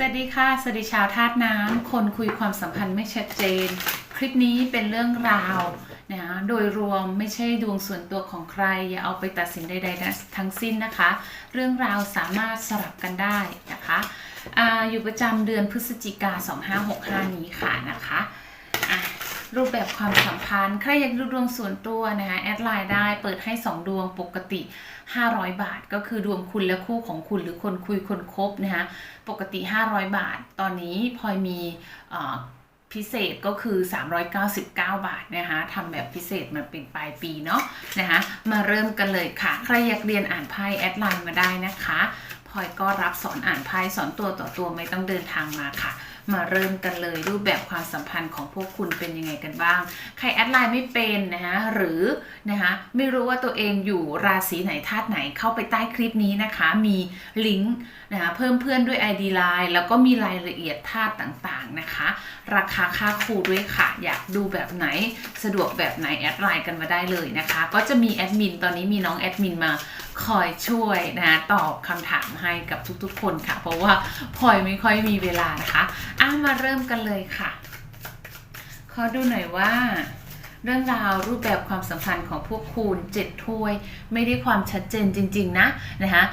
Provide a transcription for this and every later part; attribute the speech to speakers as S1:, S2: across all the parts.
S1: สวัสดีค่ะ สวัสดีชาวธาตุน้ำ คนคุยความสัมพันธ์ไม่ชัดเจน คลิปนี้เป็นเรื่องราวนะโดยรวมไม่ใช่ดวงส่วนตัวของใคร อย่าเอาไปตัดสินใดๆนะทั้งสิ้นนะคะ เรื่องราวสามารถสลับกันได้นะคะอาอยู่ประจำเดือนพฤศจิกา 2565 นี้ค่ะนะคะ รูปแบบความสัมพันธ์ ใครอยากดูดวงส่วนตัวนะคะแอดไลน์ได้เปิดให้ 2 ดวงปกติ 500 บาท ก็คือดวงคุณและคู่ของคุณหรือคนคุยคนคบนะคะปกติ 500 บาท ตอนนี้พลอยมีพิเศษก็คือ 399 บาทนะคะทำแบบพิเศษมันเป็นปลายปีเนาะนะคะมาเริ่มกันเลยค่ะ ใครอยากเรียนอ่านไพ่แอดไลน์มาได้นะคะพลอยก็รับสอนอ่านไพ่สอนตัวต่อตัวไม่ต้องเดินทางมาค่ะ มาเริ่มกันเลยรูปแบบความสัมพันธ์ของพวกคุณเป็นยังไงกันบ้าง ใครแอดไลน์ไม่เป็นนะคะหรือนะคะไม่รู้ว่าตัวเองอยู่ราศีไหนธาตุไหนเข้าไปใต้คลิปนี้นะคะ มีลิงก์นะคะเพิ่มเพื่อนด้วย ID Line แล้วก็มีรายละเอียดธาตุต่างๆนะคะ ราคาค่าครูด้วยค่ะ อยากดูแบบไหนสะดวกแบบไหนแอดไลน์กันมาได้เลยนะคะ ก็จะมีแอดมินตอนนี้มีน้องแอดมินมาคอยช่วยนะคะตอบคำถามให้กับทุกๆคนค่ะ เพราะว่าพลอยไม่ค่อยมีเวลานะคะอะมาเริ่มกันเลยค่ะ ขอดูหน่อยว่าเรื่องราวรูปแบบความสัมพันธ์ของพวกคุณเจ็ดถ้วย ไม่ได้ความชัดเจนจริง ๆ นะนะคะ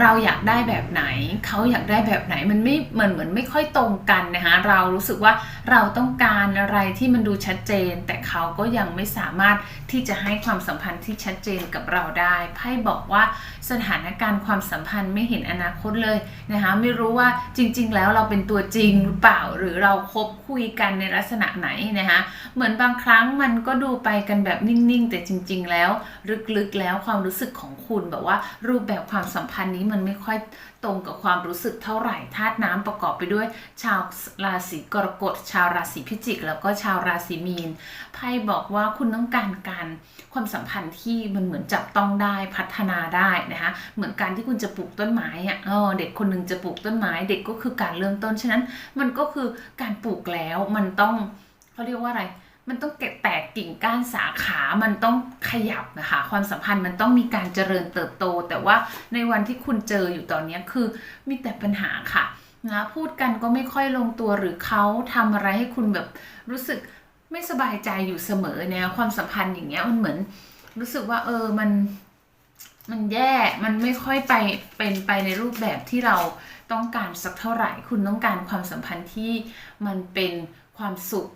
S1: เราอยากได้แบบไหน เขาอยากได้แบบไหนมันไม่เหมือนเหมือนไม่ค่อยตรงกันนะคะเรารู้สึกว่าเราต้องการอะไรที่มันดูชัดเจน แต่เขาก็ยังไม่สามารถที่จะให้ความสัมพันธ์ที่ชัดเจนกับเราได้ไพ่บอกว่าสถานการณ์ความสัมพันธ์ไม่เห็นอนาคตเลยนะคะไม่รู้ว่าจริง ๆ แล้วเราเป็นตัวจริงหรือเปล่าหรือเราคบคุยกันในลักษณะไหนนะคะเหมือนบางครั้งมันก็ดูไปกันแบบนิ่งๆ แต่จริง ๆ แล้วลึกๆแล้วความรู้สึกของคุณแบบว่ารูปแบบความสัมพันธ์นี้มันไม่ค่อยตรงกับความรู้สึกเท่าไหร่ธาตุน้ำประกอบไปด้วย ชาวราศีกรกฎ ชาวราศีพิจิก แล้วก็ชาวราศีมีนไพ่บอกว่าคุณต้องการการความสัมพันธ์ที่มันเหมือนจับต้องได้พัฒนาได้นะคะเหมือนการที่คุณจะปลูกต้นไม้อะเออเด็กคนหนึ่งจะปลูกต้นไม้เด็กก็คือการเริ่มต้นฉะนั้นมันก็คือการปลูกแล้วมันต้องเขาเรียกว่าอะไร มันต้องแกแตกกิ่งก้านสาขา มันต้องขยับนะคะ ความสัมพันธ์มันต้องมีการเจริญเติบโต แต่ว่าในวันที่คุณเจออยู่ตอนนี้คือมีแต่ปัญหาค่ะนะพูดกันก็ไม่ค่อยลงตัวหรือเขาทำอะไรให้คุณแบบรู้สึกไม่สบายใจอยู่เสมอเนี่ยความสัมพันธ์อย่างเงี้ยมันเหมือน รู้สึกว่า เออมันมันแย่มันไม่ค่อยไปเป็นไปในรูปแบบที่เราต้องการสักเท่าไหร่ คุณต้องการความสัมพันธ์ที่มันเป็นความสุข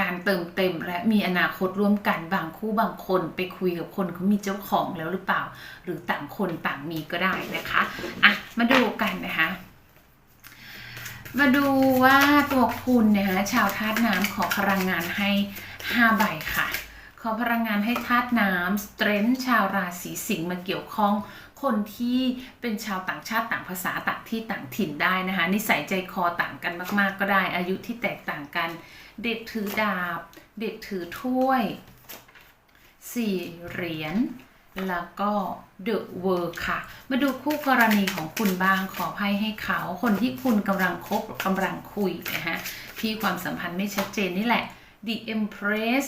S1: การเติมเต็มและมีอนาคตร่วมกันบางคู่บางคนไปคุยกับคนเขามีเจ้าของแล้วหรือเปล่า หรือต่างคนต่างมีก็ได้นะคะอะมาดูกันนะคะมาดูว่าตัวคุณนะคะชาวธาตุน้ำขอพลังงานให้5ใบค่ะ ขอพลังงานให้ธาตุน้ำสเตรนท์ชาวราศีสิงห์มาเกี่ยวข้อง คนที่เป็นชาวต่างชาติต่างภาษาต่างที่ต่างถิ่นได้นะคะนิสัยใจคอต่างกันมาก ๆ ก็ได้ อายุที่แตกต่างกัน เด็กถือดาบ เด็กถือถ้วยสี่เหรียญแล้วก็เดอะเวิร์ค่ะ มาดูคู่กรณีของคุณบ้างขอไพ่ให้เขา คนที่คุณกำลังคบกำลังคุยนะฮะที่ความสัมพันธ์ไม่ชัดเจนนี่แหละ The Empress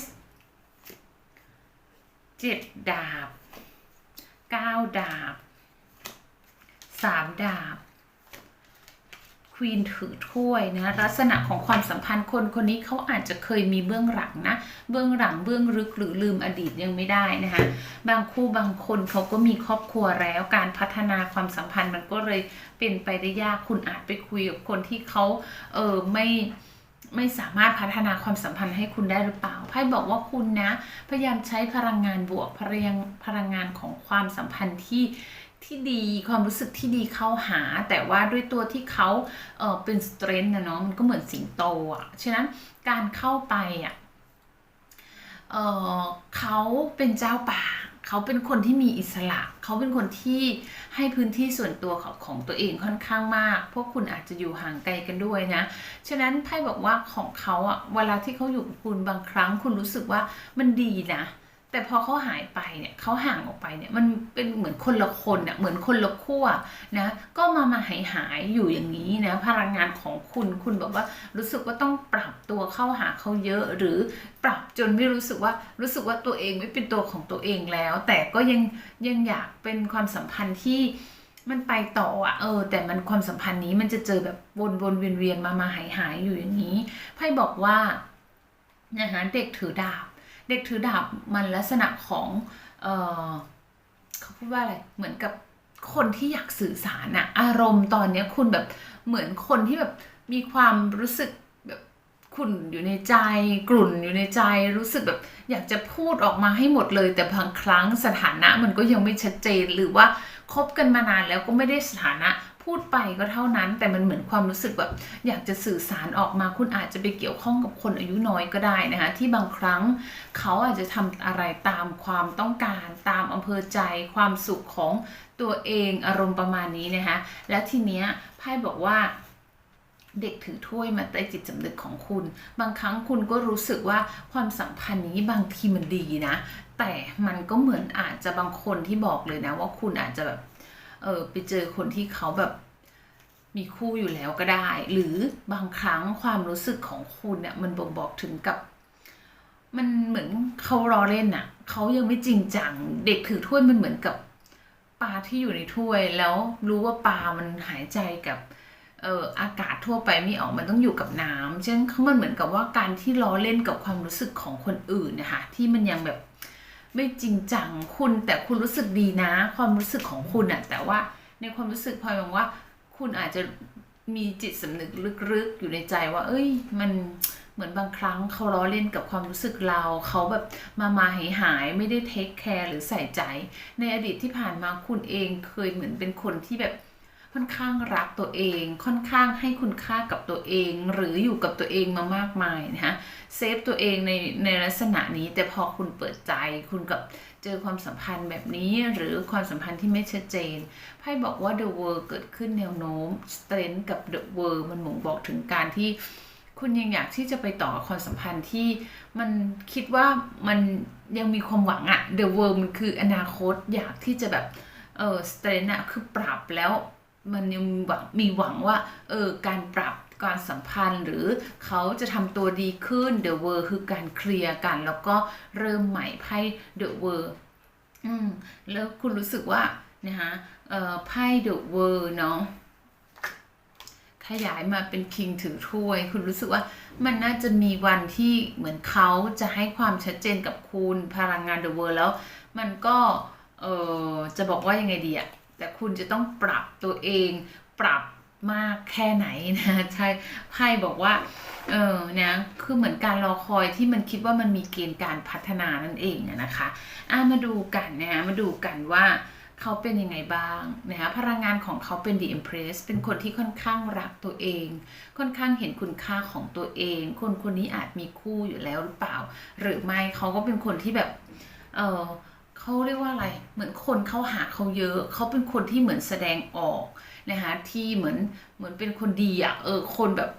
S1: เจ็ดดาบเก้าดาบ สามดาบควีนถือถ้วยนะลักษณะของความสัมพันธ์คนคนนี้เขาอาจจะเคยมีเบื้องหลังนะเบื้องหลังเบื้องลึกหรือลืมอดีตยังไม่ได้นะคะบางคู่บางคนเขาก็มีครอบครัวแล้วการพัฒนาความสัมพันธ์มันก็เลยเป็นไปได้ยากคุณอาจไปคุยกับคนที่เขาเออไม่ไม่สามารถพัฒนาความสัมพันธ์ให้คุณได้หรือเปล่าไพ่บอกว่าคุณนะ พยายามใช้พลังงานบวกพลังพลังงานของความสัมพันธ์ที่ ที่ดีความรู้สึกที่ดีเข้าหา แต่ว่าด้วยตัวที่เขาเออเป็นสเตรนท์นะเนาะมันก็เหมือนสิงโตอะ่ะฉะนั้นการเข้าไปอะเออเขาเป็นเจ้าป่าเขาเป็นคนที่มีอิสระ เขาเป็นคนที่ให้พื้นที่ส่วนตัวของของตัวเองค่อนข้างมาก พวกคุณอาจจะอยู่ห่างไกลกันด้วยนะ ฉะนั้นไพ่บอกว่าของเขาอะเวลาที่เขาอยู่กับคุณบางครั้ง คุณรู้สึกว่ามันดีนะ แต่พอเขาหายไปเนี่ยเขาห่างออกไปเนี่ยมันเป็นเหมือนคนละคนอะเหมือนคนละขั้วนะก็มามาหายหายอยู่อย่างนี้นะพลังงานของคุณคุณแบบว่ารู้สึกว่าต้องปรับตัวเข้าหาเขาเยอะ หรือปรับจนไม่รู้สึกว่ารู้สึกว่าตัวเองไม่เป็นตัวของตัวเองแล้ว แต่ก็ยังยังอยากเป็นความสัมพันธ์ที่มันไปต่ออะเออ แต่มันความสัมพันธ์นี้มันจะเจอแบบวนวนเวียนเวียนมามาหายหายอยู่อย่างนี้ไพ่บอกว่านะคะเด็กถือดาบ เด็กถือดาบมันลักษณะของเออเขาพูดว่าอะไรเหมือนกับคนที่อยากสื่อสารอะอารมณ์ตอนเนี้ยคุณแบบเหมือนคนที่แบบมีความรู้สึกแบบขุ่นอยู่ในใจกลุ่นอยู่ในใจรู้สึกแบบอยากจะพูดออกมาให้หมดเลย แต่บางครั้งสถานะมันก็ยังไม่ชัดเจนหรือว่าคบกันมานานแล้วก็ไม่ได้สถานะ พูดไปก็เท่านั้น แต่มันเหมือนความรู้สึกแบบอยากจะสื่อสารออกมาคุณอาจจะไปเกี่ยวข้องกับคนอายุน้อยก็ได้นะคะที่บางครั้งเขาอาจจะทำอะไรตามความต้องการตามอำเภอใจความสุขของตัวเองอารมณ์ประมาณนี้นะคะและทีเนี้ยไพ่บอกว่าเด็กถือถ้วยมาใต้จิตสำนึกของคุณ บางครั้งคุณก็รู้สึกว่าความสัมพันธ์นี้บางทีมันดีนะ แต่มันก็เหมือนอาจจะบางคนที่บอกเลยนะว่าคุณอาจจะแบบ เออไปเจอคนที่เขาแบบมีคู่อยู่แล้วก็ได้ หรือบางครั้งความรู้สึกของคุณเนี่ยมันบ่งบอกถึงกับ มันเหมือนเขารอเล่นน่ะเขายังไม่จริงจัง เด็กถือถ้วยมันเหมือนกับปลาที่อยู่ในถ้วย แล้วรู้ว่าปลามันหายใจกับเอ่ออากาศทั่วไปไม่ออกมันต้องอยู่กับน้ำฉะนั้นเขามันเหมือนกับว่าการที่ล้อเล่นกับความรู้สึกของคนอื่นนะคะที่มันยังแบบ ไม่จริงจังคุณแต่คุณรู้สึกดีนะ ความรู้สึกของคุณอะแต่ว่าในความรู้สึกพลอยมองว่า คุณอาจจะมีจิตสำนึกลึกๆอยู่ในใจว่า เอ้ย มันเหมือนบางครั้งเขาล้อเล่นกับความรู้สึกเรา เขาแบบมามาหายหายไม่ได้เทคแคร์หรือใส่ใจ ในอดีตที่ผ่านมาคุณเองเคยเหมือนเป็นคนที่แบบ ค่อนข้างรักตัวเอง ค่อนข้างให้คุณค่ากับตัวเอง หรืออยู่กับตัวเองมามากมายนะคะเซฟตัวเองในในลักษณะนี้แต่พอคุณเปิดใจคุณกับเจอความสัมพันธ์แบบนี้หรือความสัมพันธ์ที่ไม่ชัดเจนไพ่บอกว่า the world เกิดขึ้นแนวโน้ม strength กับ the world มันบ่งบอกถึงการที่คุณยังอยากที่จะไปต่อความสัมพันธ์ที่มันคิดว่ามันยังมีความหวังอะ the world มันคืออนาคตอยากที่จะแบบเออ strength อะคือปรับแล้ว มันยังหวังมีหวังว่าเออการปรับการสัมพันธ์หรือเขาจะทำตัวดีขึ้น The World คือการเคลียร์กัน แล้วก็เริ่มใหม่ไพ่ The World อืมแล้วคุณรู้สึกว่านะคะเอ่อไพ่ The World เนาะขยายมาเป็นคิงถือถ้วย คุณรู้สึกว่ามันน่าจะมีวันที่เหมือนเขาจะให้ความชัดเจนกับคุณพลังงาน The World แล้ว มันก็เออจะบอกว่ายังไงดีอะ แต่คุณจะต้องปรับตัวเองปรับมากแค่ไหนนะใช่ไพ่บอกว่าเออเนี่ยคือเหมือนการรอคอยที่มันคิดว่ามันมีเกณฑ์การพัฒนานั่นเองนะคะอะมาดูกันนะมาดูกันว่าเขาเป็นยังไงบ้างนะคะพลังงานของเขาเป็น The Empress เป็นคนที่ค่อนข้างรักตัวเอง ค่อนข้างเห็นคุณค่าของตัวเอง คนคนนี้อาจมีคู่อยู่แล้วหรือเปล่า หรือไม่เขาก็เป็นคนที่แบบเออ เขาเรียกว่าอะไร เหมือนคนเขาหาเขาเยอะ เขาเป็นคนที่เหมือนแสดงออกนะคะที่เหมือนเหมือนเป็นคนดีอะเออคนแบบ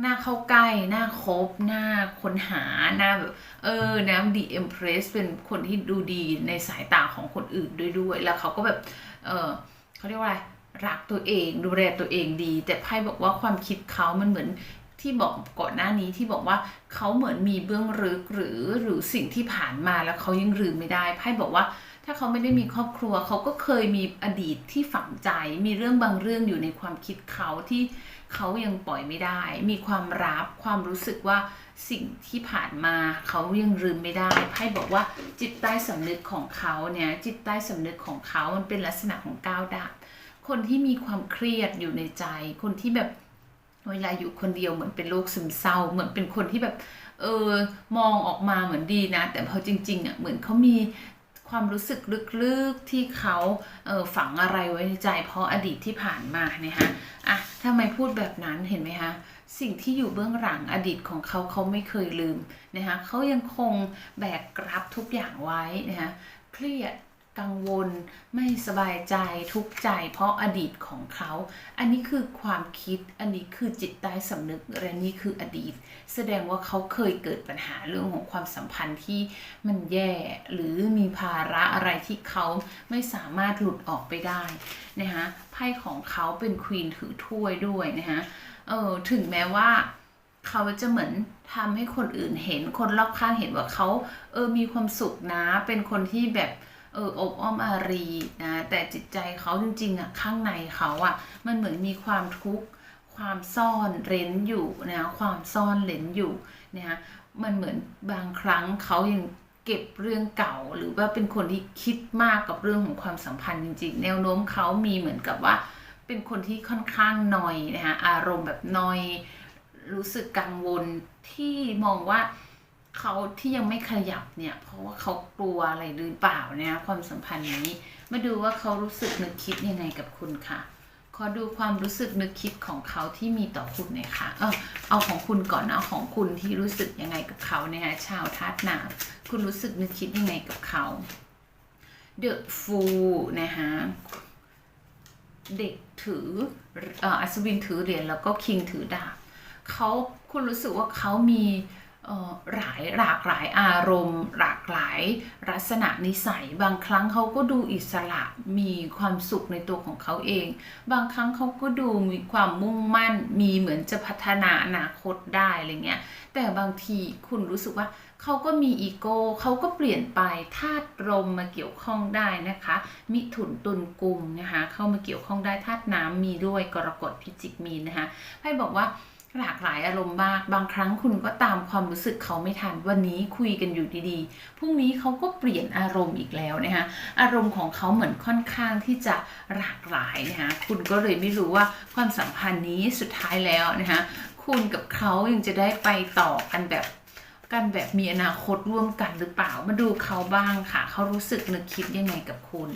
S1: หน้าเข้าใกล้หน้าคบหน้าค้นหาหน้าแบบเออนะดีเอ็มเพรสเป็นคนที่ดูดีในสายตาของคนอื่นด้วยด้วย แล้วเขาก็แบบเออเขาเรียกว่าอะไรรักตัวเองดูแลตัวเองดี แต่ไพ่บอกว่าความคิดเขามันเหมือน ที่บอกก่อนหน้านี้ที่บอกว่าเขาเหมือนมีเบื้องลึกหรือหรือสิ่งที่ผ่านมาแล้วเขายังลืมไม่ได้ไพ่บอกว่าถ้าเขาไม่ได้มีครอบครัวเขาก็เคยมีอดีตที่ฝังใจ มีเรื่องบางเรื่องอยู่ในความคิดเขาที่เขายังปล่อยไม่ได้ มีความรับความรู้สึกว่าสิ่งที่ผ่านมาเขายังลืมไม่ได้ไพ่บอกว่าจิตใต้สำนึกของเขาเนี่ยจิตใต้สำนึกของเขามันเป็นลักษณะของก้าวดาบคนที่มีความเครียดอยู่ในใจ คนที่แบบ เวลาอยู่คนเดียวเหมือนเป็นโรคซึมเศร้า เหมือนเป็นคนที่แบบ เออมองออกมาเหมือนดีนะ แต่พอจริงๆอะเหมือนเขามีความรู้สึกลึกๆที่เขาเออฝังอะไรไว้ในใจ เพราะอดีตที่ผ่านมาเนี่ยฮะอะทำไมพูดแบบนั้นเห็นไหมคะสิ่งที่อยู่เบื้องหลังอดีตของเขาเขาไม่เคยลืมนะคะเขายังคงแบกรับทุกอย่างไว้นะคะเครียด กังวล ไม่สบายใจทุกข์ใจ เพราะอดีตของเขา อันนี้คือความคิดอันนี้คือจิตใต้สำนึกและนี่คืออดีต แสดงว่าเขาเคยเกิดปัญหาเรื่องของความสัมพันธ์ที่มันแย่หรือมีภาระอะไรที่เขาไม่สามารถหลุดออกไปได้นะคะไพ่ของเขาเป็นควีนถือถ้วยด้วยนะคะเออถึงแม้ว่าเขาจะเหมือนทำให้คนอื่นเห็นคนรอบข้างเห็นว่าเขาเออมีความสุขนะ เป็นคนที่แบบ เอออบอ้อมอารีนะแต่จิตใจเขาจริงๆอะข้างในเขาอะมันเหมือนมีความทุกข์ความซ่อนเร้นอยู่นะความซ่อนเร้นอยู่นะมันเหมือนบางครั้งเขายังเก็บเรื่องเก่าหรือว่าเป็นคนที่คิดมากกับเรื่องของความสัมพันธ์จริงๆ แนวโน้มเขามีเหมือนกับว่า เป็นคนที่ค่อนข้างนอยนะคะอารมณ์แบบนอย รู้สึกกังวลที่มองว่า เขาที่ยังไม่ขยับเนี่ย เพราะว่าเขากลัวอะไรหรือเปล่าเนี่ยความสัมพันธ์นี้ มาดูว่าเขารู้สึกนึกคิดยังไงกับคุณค่ะ ขอดูความรู้สึกนึกคิดของเขาที่มีต่อคุณหน่อยค่ะ เออเอาของคุณก่อนนะเอาของคุณที่รู้สึกยังไงกับเขาเนี่ยชาวธาตุน้ำคุณรู้สึกนึกคิดยังไงกับเขา The Fool นะคะเด็กถืออัศวินถือเหรียญแล้วก็คิงถือดาบเขาคุณรู้สึกว่าเขามี หลายหลากหลายอารมณ์ หลากหลายลักษณะนิสัย บางครั้งเขาก็ดูอิสระมีความสุขในตัวของเขาเอง บางครั้งเขาก็ดูมีความมุ่งมั่นมีเหมือนจะพัฒนาอนาคตได้อะไรเงี้ยแต่บางทีคุณรู้สึกว่าเขาก็มีอีโก้เขาก็เปลี่ยนไปธาตุลมมาเกี่ยวข้องได้นะคะ มิถุนตุลกุมนะคะเข้ามาเกี่ยวข้องได้ธาตุน้ำมีด้วยกรกฎพิจิกมีนนะคะไพ่บอกว่า หลากหลายอารมณ์มาก บางครั้งคุณก็ตามความรู้สึกเขาไม่ทัน วันนี้คุยกันอยู่ดีๆ พรุ่งนี้เขาก็เปลี่ยนอารมณ์อีกแล้วนะคะอารมณ์ของเขาเหมือนค่อนข้างที่จะหลากหลายนะคะคุณก็เลยไม่รู้ว่าความสัมพันธ์นี้สุดท้ายแล้วนะคะคุณกับเขายังจะได้ไปต่อกันแบบกันแบบมีอนาคตร่วมกันหรือเปล่ามาดูเขาบ้างค่ะ เขารู้สึกนึกคิดยังไงกับคุณ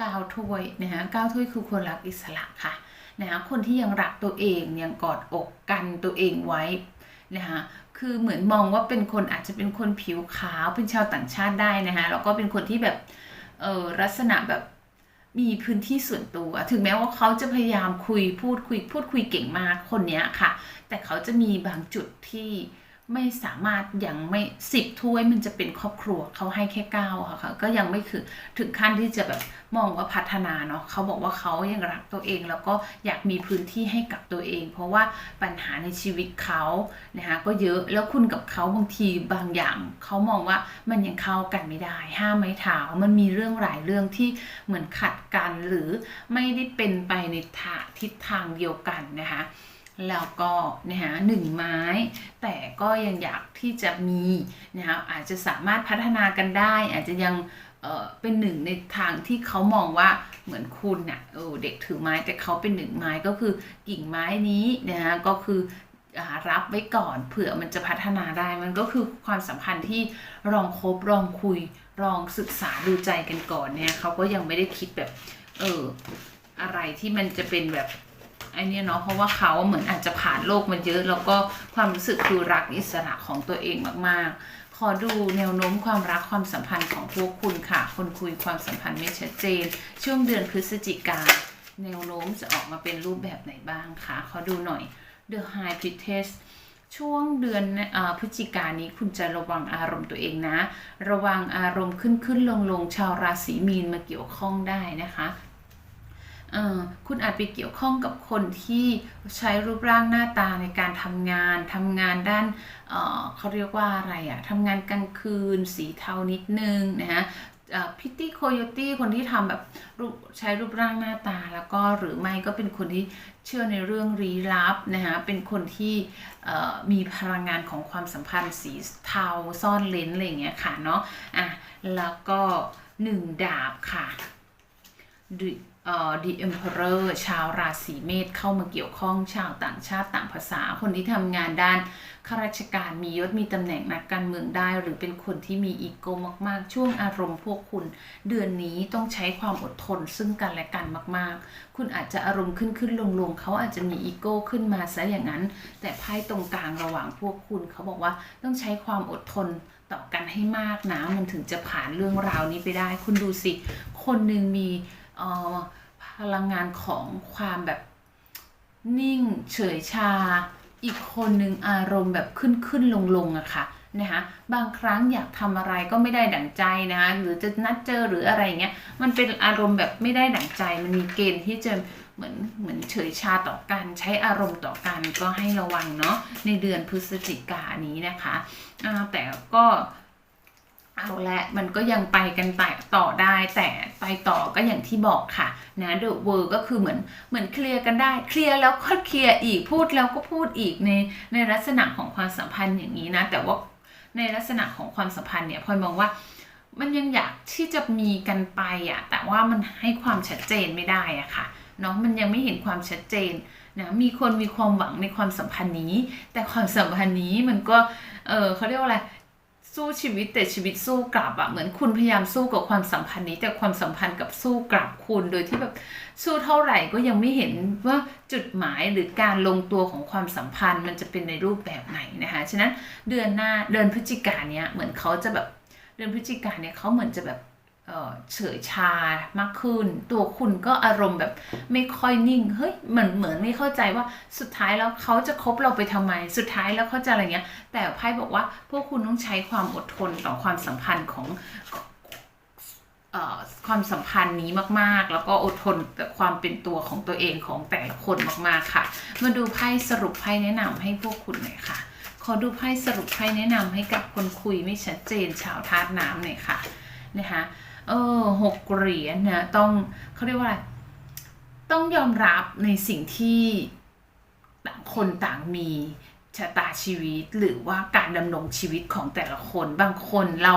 S1: ก้าถ้วยนะคะก้าถ้วยคือคนรักอิสระค่ะนะคะคนที่ยังรักตัวเองยังกอดอกกันตัวเองไว้นะคะคือเหมือนมองว่าเป็นคนอาจจะเป็นคนผิวขาวเป็นชาวต่างชาติได้นะคะแล้วก็เป็นคนที่แบบเออลักษณะแบบมีพื้นที่ส่วนตัว ถึงแม้ว่าเขาจะพยายามคุยพูดคุยพูดคุยเก่งมากคนเนี้ยค่ะ แต่เขาจะมีบางจุดที่ ไม่สามารถยังไม่สิบถ้วยมันจะเป็นครอบครัวเขาให้แค่เก้าค่ะ ก็ยังไม่คือถึงขั้นที่จะแบบมองว่าพัฒนาเนาะเขาบอกว่าเขายังรักตัวเอง แล้วก็อยากมีพื้นที่ให้กับตัวเอง เพราะว่าปัญหาในชีวิตเขานะคะก็เยอะแล้วคุณกับเขาบางทีบางอย่างเขามองว่ามันยังเข้ากันไม่ได้ ห้ามไม้เท้ามันมีเรื่องหลายเรื่องที่เหมือนขัดกันหรือไม่ได้เป็นไปในทิศทางเดียวกันนะคะ แล้วก็นะคะหนึ่งไม้ แต่ก็ยังอยากที่จะมีนะคะอาจจะสามารถพัฒนากันได้ อาจจะยังเออเป็นหนึ่งในทางที่เขามองว่าเหมือนคุณน่ะเออเด็กถือไม้แต่เขาเป็นหนึ่งไม้ก็คือกิ่งไม้นี้นะคะก็คือรับไว้ก่อนเผื่อมันจะพัฒนาได้มันก็คือความสัมพันธ์ที่ลองคบลองคุยลองศึกษาดูใจกันก่อนเนี่ยเขาก็ยังไม่ได้คิดแบบเอออะไรที่มันจะเป็นแบบ ไอเนี่ยเนาะเพราะว่าเขาเหมือนอาจจะผ่านโลกมาเยอะ แล้วก็ความรู้สึกคือรักอิสระของตัวเองมากๆ ขอดูแนวโน้มความรักความสัมพันธ์ของพวกคุณค่ะ คนคุยความสัมพันธ์ไม่ชัดเจน ช่วงเดือนพฤศจิกาแนวโน้มจะออกมาเป็นรูปแบบไหนบ้างคะขอดูหน่อย The High Priestess ช่วงเดือนอพฤศจิกายนนี้คุณจะระวังอารมณ์ตัวเองนะ ระวังอารมณ์ขึ้นขึ้นลงลงชาวราศีมีนมาเกี่ยวข้องได้นะคะ คุณอาจไปเกี่ยวข้องกับคนที่ใช้รูปร่างหน้าตาในการทำงานทำงานด้านเเขาเรียกว่าอะไรอะทำงานกลางคืนสีเทานิดนึงนะฮะพิตตี้โคโยตี้คนที่ทำแบบใช้รูปร่างหน้าตาแล้วก็หรือไม่ก็เป็นคนที่เชื่อในเรื่องลี้ลับนะฮะเป็นคนที่มีพลังงานของความสัมพันธ์สีเทาซ่อนเลนอะไรอย่างเงี้ยค่ะเนาะอะแล้วก็หนึ่งดาบค่ะ The The Emperor ชาวราศีเมษเข้ามาเกี่ยวข้องชาวต่างชาติต่างภาษา คนที่ทำงานด้านข้าราชการมียศมีตำแหน่งนักการเมืองได้ หรือเป็นคนที่มีอีโก้มาก ๆ ช่วงอารมณ์พวกคุณ เดือนนี้ต้องใช้ความอดทนซึ่งกันและกันมาก ๆ คุณอาจจะอารมณ์ขึ้นขึ้นลงลงเขาอาจจะมีอีโก้ขึ้นมาซะอย่างนั้น แต่ไพ่ตรงกลางระหว่างพวกคุณเขาบอกว่าต้องใช้ความอดทนต่อกันให้มากนะมันถึงจะผ่านเรื่องราวนี้ไปได้ คุณดูสิ คนหนึ่งมี พลังงานของความแบบนิ่งเฉยชา อีกคนหนึ่งอารมณ์แบบขึ้นขึ้นลงลงอะค่ะนะคะบางครั้งอยากทำอะไรก็ไม่ได้ดั่งใจนะคะหรือจะนัดเจอหรืออะไรเงี้ยมันเป็นอารมณ์แบบไม่ได้ดั่งใจ มันมีเกณฑ์ที่จะเหมือนเหมือนเฉยชาต่อกัน ใช้อารมณ์ต่อกันก็ให้ระวังเนาะในเดือนพฤศจิกายนี้นะคะแต่ก็ เอาละมันก็ยังไปกันต่อได้แต่ไปต่อก็อย่างที่บอกค่ะนะเดอะเวิร์ก็คือเหมือนเหมือนเคลียร์กันได้เคลียร์แล้วก็เคลียร์อีกพูดแล้วก็พูดอีกในในลักษณะของความสัมพันธ์อย่างนี้นะแต่ว่าในลักษณะของความสัมพันธ์เนี่ยพลอยมองว่ามันยังอยากที่จะมีกันไปอะแต่ว่ามันให้ความชัดเจนไม่ได้อะค่ะเนาะมันยังไม่เห็นความชัดเจนนะมีคนมีความหวังในความสัมพันธ์นี้ แต่ความสัมพันธ์นี้มันก็เออเขาเรียกว่าอะไร สู้ชีวิตแต่ชีวิตสู้กลับอะเหมือนคุณพยายามสู้กับความสัมพันธ์นี้ แต่ความสัมพันธ์กับสู้กลับคุณโดยที่แบบสู้เท่าไหร่ก็ยังไม่เห็นว่าจุดหมายหรือการลงตัวของความสัมพันธ์มันจะเป็นในรูปแบบไหนนะคะฉะนั้นเดือนหน้าเดือนพฤศจิกายนเนี้ยเหมือนเขาจะแบบเดือนพฤศจิกายนเนี้ยเขาเหมือนจะแบบ เฉยชามากขึ้น ตัวคุณก็อารมณ์แบบไม่ค่อยนิ่ง เฮ้ยเหมือนเหมือนไม่เข้าใจว่าสุดท้ายแล้วเขาจะคบเราไปทำไม สุดท้ายแล้วเขาจะอะไรเงี้ย แต่ไพ่บอกว่าพวกคุณต้องใช้ความอดทนต่อความสัมพันธ์ของเอ่อความสัมพันธ์นี้มากๆ แล้วก็อดทนต่อความเป็นตัวของตัวเองของแต่ละคนมากๆค่ะ มาดูไพ่สรุปไพ่แนะนำให้พวกคุณหน่อยค่ะ ขอดูไพ่สรุปไพ่แนะนำให้กับคนคุยไม่ชัดเจนชาวธาตุน้ำหน่อยค่ะนะคะ เออหกเหรียญนะต้องเขาเรียกว่าอะไรต้องยอมรับในสิ่งที่ต่างคนต่างมีชะตาชีวิตหรือว่าการดำรงชีวิตของแต่ละคน บางคนเรา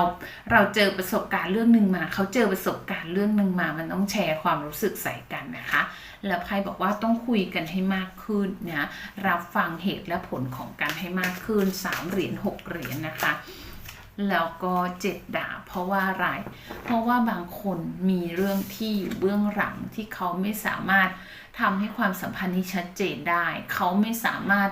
S1: เราเจอประสบการณ์เรื่องหนึ่งมาเขาเจอประสบการณ์เรื่องหนึ่งมา มันต้องแชร์ความรู้สึกใส่กันนะคะ แล้วไพ่บอกว่าต้องคุยกันให้มากขึ้นนะรับฟังเหตุและผลของการให้มากขึ้นสามเหรียญหกเหรียญนะคะ แล้วก็เจ็ดดาบเพราะว่าอะไร เพราะว่าบางคนมีเรื่องที่อยู่เบื้องหลังที่เขาไม่สามารถทำให้ความสัมพันธ์นี้ชัดเจนได้ เขาไม่สามารถ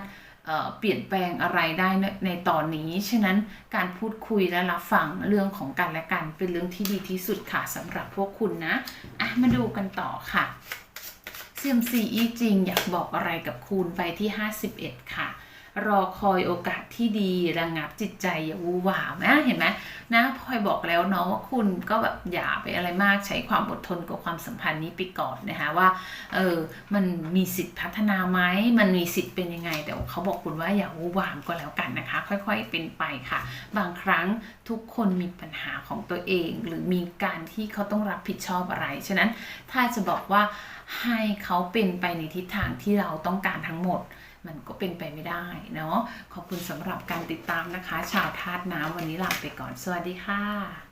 S1: เปลี่ยนแปลงอะไรได้ในในตอนนี้ ฉะนั้นการพูดคุยและรับฟังเรื่องของกันและกันเป็นเรื่องที่ดีที่สุดค่ะสำหรับพวกคุณนะ อะมาดูกันต่อค่ะเซียมซีอีจริงอยากบอกอะไรกับคุณไปที่ 51 ค่ะ รอคอยโอกาสที่ดีระงับจิตใจอย่าวูหวามนะเห็นไหมนะพลอยบอกแล้วเนาะว่าคุณก็แบบอย่าไปอะไรมากใช้ความอดทนกับความสัมพันธ์นี้ไปก่อนนะคะว่าเออมันมีสิทธิ์พัฒนาไหมมันมีสิทธิ์เป็นยังไงแต่เขาบอกคุณว่าอย่าวูหวามก็แล้วกันนะคะ ค่อยๆเป็นไปค่ะ บางครั้งทุกคนมีปัญหาของตัวเอง หรือมีการที่เขาต้องรับผิดชอบอะไรฉะนั้นถ้าจะบอกว่าให้เขาเป็นไปในทิศทางที่เราต้องการทั้งหมด มันก็เป็นไปไม่ได้เนาะขอบคุณสำหรับการติดตามนะคะ ชาวธาตุน้ำวันนี้ลาไปก่อน สวัสดีค่ะ